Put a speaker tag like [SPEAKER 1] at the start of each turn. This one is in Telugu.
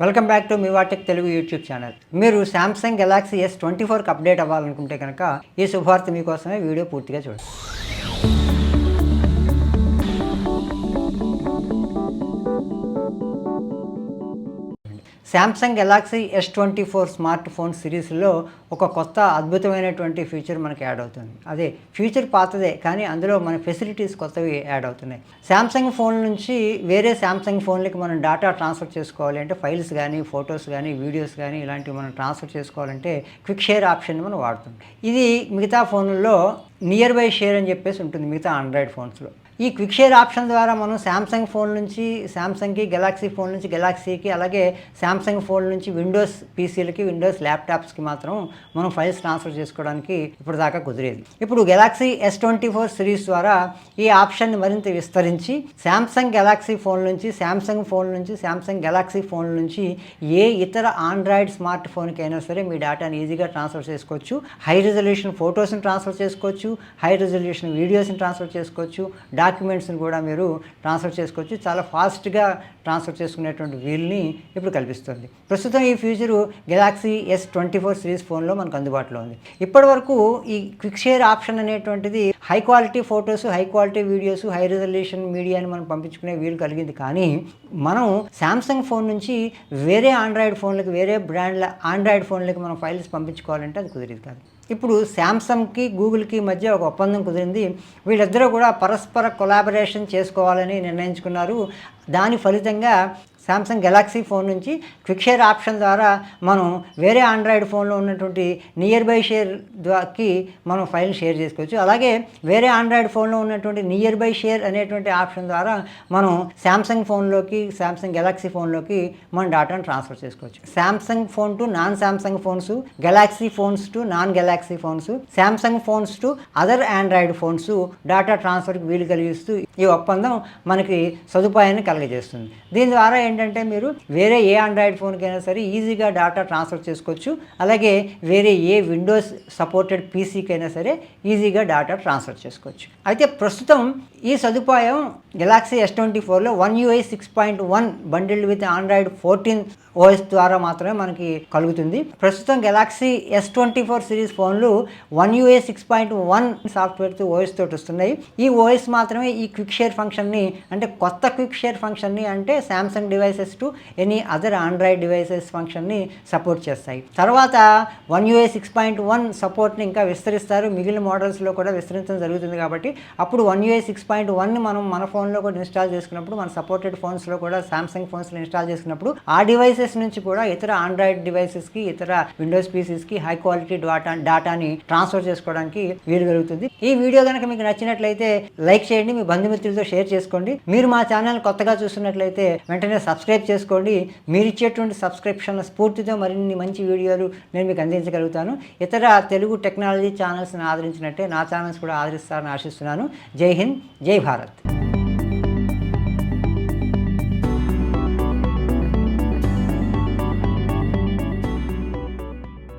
[SPEAKER 1] వెల్కమ్ బ్యాక్ టు మీ వాటెక్ తెలుగు యూట్యూబ్ ఛానల్ మీరు శాంసంగ్ గెలాక్సీ ఎస్ ట్వంటీ ఫోర్కి అప్డేట్ అవ్వాలనుకుంటే కనుక ఈ శుభార్త మీకోసమే వీడియో పూర్తిగా చూడండి. Samsung Galaxy S twenty four smartphone సిరీస్లో ఒక కొత్త అద్భుతమైనటువంటి ఫీచర్ మనకి యాడ్ అవుతుంది. అదే ఫీచర్ పాతదే కానీ అందులో మన ఫెసిలిటీస్ కొత్తవి యాడ్ అవుతున్నాయి. శాంసంగ్ ఫోన్ నుంచి వేరే శాంసంగ్ ఫోన్లకి మనం డేటా ట్రాన్స్ఫర్ చేసుకోవాలి అంటే ఫైల్స్ కానీ ఫొటోస్ కానీ వీడియోస్ కానీ ఇలాంటివి మనం ట్రాన్స్ఫర్ చేసుకోవాలంటే క్విక్ షేర్ ఆప్షన్ మనం వాడుతుంది ఇది మిగతా ఫోన్లలో నియర్ బై షేర్ అని చెప్పేసి ఉంటుంది మిగతా ఆండ్రాయిడ్ ఫోన్స్లో ఈ క్విక్ షేర్ ఆప్షన్ ద్వారా మనం శాంసంగ్ ఫోన్ నుంచి శాంసంగ్కి గెలాక్సీ ఫోన్ నుంచి గెలాక్సీకి అలాగే శాంసంగ్ ఫోన్ నుంచి విండోస్ పీసీలకి విండోస్ ల్యాప్టాప్స్కి మాత్రం మనం ఫైల్స్ ట్రాన్స్ఫర్ చేసుకోవడానికి ఇప్పుడు దాకా కుదిరేది. ఇప్పుడు Galaxy S twenty four series ద్వారా ఈ ఆప్షన్ని మరింత విస్తరించి శాంసంగ్ గెలాక్సీ ఫోన్ నుంచి శాంసంగ్ ఫోన్ నుంచి శాంసంగ్ గెలాక్సీ ఫోన్ నుంచి ఏ ఇతర ఆండ్రాయిడ్ స్మార్ట్ ఫోన్కి అయినా సరే మీ డేటాని ఈజీగా ట్రాన్స్ఫర్ చేసుకోవచ్చు. హై రిజల్యూషన్ ఫొటోస్ని ట్రాన్స్ఫర్ చేసుకోవచ్చు. హై రిజల్యూషన్ వీడియోస్ని ట్రాన్స్ఫర్ చేసుకోవచ్చు. డాక్యుమెంట్స్ని కూడా మీరు ట్రాన్స్ఫర్ చేసుకోవచ్చు. చాలా ఫాస్ట్గా ట్రాన్స్ఫర్ చేసుకునేటువంటి వీల్ని ఇప్పుడు కల్పిస్తుంది. ప్రస్తుతం ఈ feature Galaxy S twenty four series ఫోన్లో మనకు అందుబాటులో ఉంది. ఇప్పటి వరకు ఈ క్విక్ షేర్ ఆప్షన్ అనేటువంటిది high quality photos high quality videos high resolution మీడియాని మనం పంపించుకునే వీలు కలిగింది. కానీ మనం శాంసంగ్ ఫోన్ నుంచి వేరే ఆండ్రాయిడ్ ఫోన్లకు వేరే బ్రాండ్ల ఆండ్రాయిడ్ ఫోన్లకి మనం ఫైల్స్ పంపించుకోవాలంటే అది కుదిరేది కాదు. ఇప్పుడు శాంసంగ్కి గూగుల్కి మధ్య ఒక ఒప్పందం కుదిరింది. వీళ్ళిద్దరూ కూడా పరస్పర కొలాబరేషన్ చేసుకోవాలని నిర్ణయించుకున్నారు. దాని ఫలితంగా శాంసంగ్ గెలాక్సీ ఫోన్ నుంచి క్విక్ షేర్ ఆప్షన్ ద్వారా మనం వేరే ఆండ్రాయిడ్ ఫోన్లో ఉన్నటువంటి నియర్ బై షేర్ ద్వారాకి మనం ఫైల్ షేర్ చేసుకోవచ్చు. అలాగే వేరే ఆండ్రాయిడ్ ఫోన్లో ఉన్నటువంటి నియర్ బై షేర్ అనేటువంటి ఆప్షన్ ద్వారా మనం శాంసంగ్ ఫోన్లోకి శాంసంగ్ గెలాక్సీ ఫోన్లోకి మన డేటాను ట్రాన్స్ఫర్ చేసుకోవచ్చు. Samsung phone to non Samsung phones Galaxy phones to non Galaxy phones Samsung phones to other Android phones data ట్రాన్స్ఫర్కి వీలు కలిగిస్తూ ఈ ఒప్పందం మనకి సదుపాయాన్ని కలగజేస్తుంది. దీని ద్వారా ఏంటంటే మీరు వేరే ఏ ఆండ్రాయిడ్ ఫోన్కైనా సరే ఈజీగా డేటా ట్రాన్స్ఫర్ చేసుకోవచ్చు. అలాగే వేరే ఏ విండోస్ సపోర్టెడ్ పీసీకైనా సరే ఈజీగా డేటా ట్రాన్స్ఫర్ చేసుకోవచ్చు. అయితే ప్రస్తుతం ఈ సదుపాయం గెలాక్సీ ఎస్ ట్వంటీ ఫోర్లో one UI six point one bundled with Android fourteen OS ద్వారా మాత్రమే మనకి కలుగుతుంది. ప్రస్తుతం Galaxy S twenty four series ఫోన్లు one UI six point one సాఫ్ట్వేర్తో OS తోటి వస్తున్నాయి. ఈ ఓఎస్ మాత్రమే ఈ క్విక్ షేర్ ఫంక్షన్ని అంటే కొత్త క్విక్ షేర్ ఫంక్షన్ని అంటే Samsung devices to any other Android devices ఫంక్షన్ని సపోర్ట్ చేస్తాయి. తర్వాత one UI six point one సపోర్ట్ని ఇంకా విస్తరిస్తారు. మిగిలిన మోడల్స్లో కూడా విస్తరించడం జరుగుతుంది కాబట్టి అప్పుడు వన్ యూఏ సిక్స్ పాయింట్ వన్ని మనం మన ఫోన్లో కూడా ఇన్స్టాల్ చేసుకున్నప్పుడు మన సపోర్టెడ్ ఫోన్స్లో కూడా సామ్సంగ్ ఫోన్స్లో ఇన్స్టాల్ చేసుకున్నప్పుడు ఆ డివైసెస్ నుంచి కూడా ఇతర ఆండ్రాయిడ్ డివైసెస్కి ఇతర విండోస్ పీసీస్కి హై క్వాలిటీ డాటా డాటాని ట్రాన్స్ఫర్ చేసుకోవడానికి వీలు కలుగుతుంది. ఈ వీడియో కనుక మీకు నచ్చినట్లయితే లైక్ చేయండి మీ బంధుమిత్రులతో షేర్ చేసుకోండి. మీరు మా ఛానల్ కొత్తగా చూస్తున్నట్లయితే వెంటనే సబ్స్క్రైబ్ చేసుకోండి. మీరు ఇచ్చేటువంటి సబ్స్క్రిప్షన్ల స్ఫూర్తితో మరిన్ని మంచి వీడియోలు నేను మీకు అందించగలుగుతాను. ఇతర తెలుగు టెక్నాలజీ ఛానల్స్ని ఆదరించినట్టే నా ఛానల్స్ కూడా ఆదరిస్తారని ఆశిస్తున్నాను. జై హింద్ జై భారత్.